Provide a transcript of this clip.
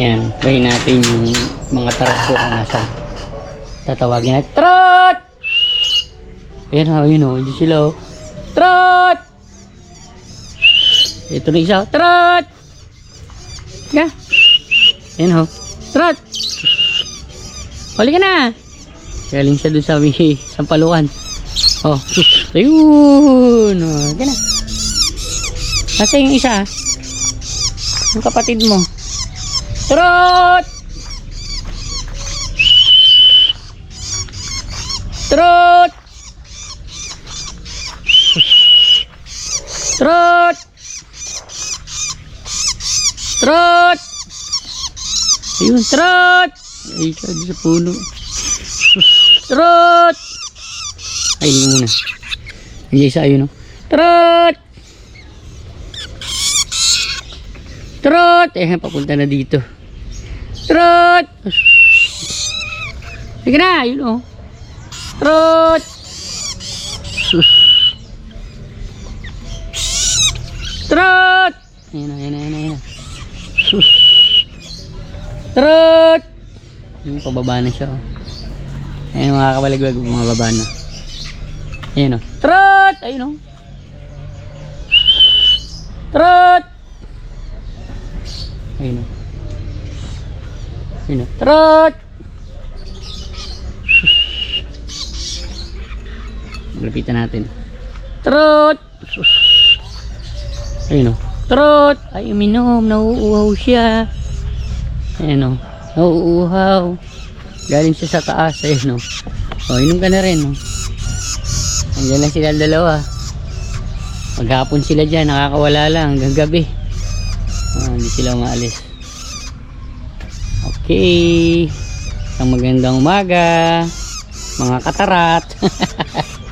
Ayan, bayin natin yung mga tarot kung nasa. Tatawagin natin. Trot! Ayan ha, yun o. Hindi sila o. Trot! Ito na isa. Trot! Ka? Ayan o. Trot! Huli ka na! Galing siya doon sa may sampalukan. Oh, ayun. Oh, ka na. Nasa yung isa? Yung kapatid mo. Trot! Trot! Trot! Trot! Ayun, trot! Ay, sabi sa puno. Trot! Ay, hindi muna. Hindi isa, ayun, oh. Trot! Trot! Eh, papunta na dito. Trot! Sige na, yun oh. Trot! Trot! Ayan na, ayan na, ayan ayan na. Trot! Yung pababa na siya oh. Ayan mga kabaligwag, bumababa na. Ayan oh. Trot! Ayun oh. Trot! Ayun o. Ayun o. Trot! Lapitan natin. Trot! Ayun o. Trot! Ay, uminom. Nauuhaw siya. Ayun o. Nauuhaw. Galing siya sa taas. Ayun o. O, inom ka na rin o. Andiyan lang sila dalawa. Maghapon sila dyan. Nakakawala lang hanggang gabi. Ah, hindi sila umaalis. Okay. Ang magandang umaga. Mga katarat.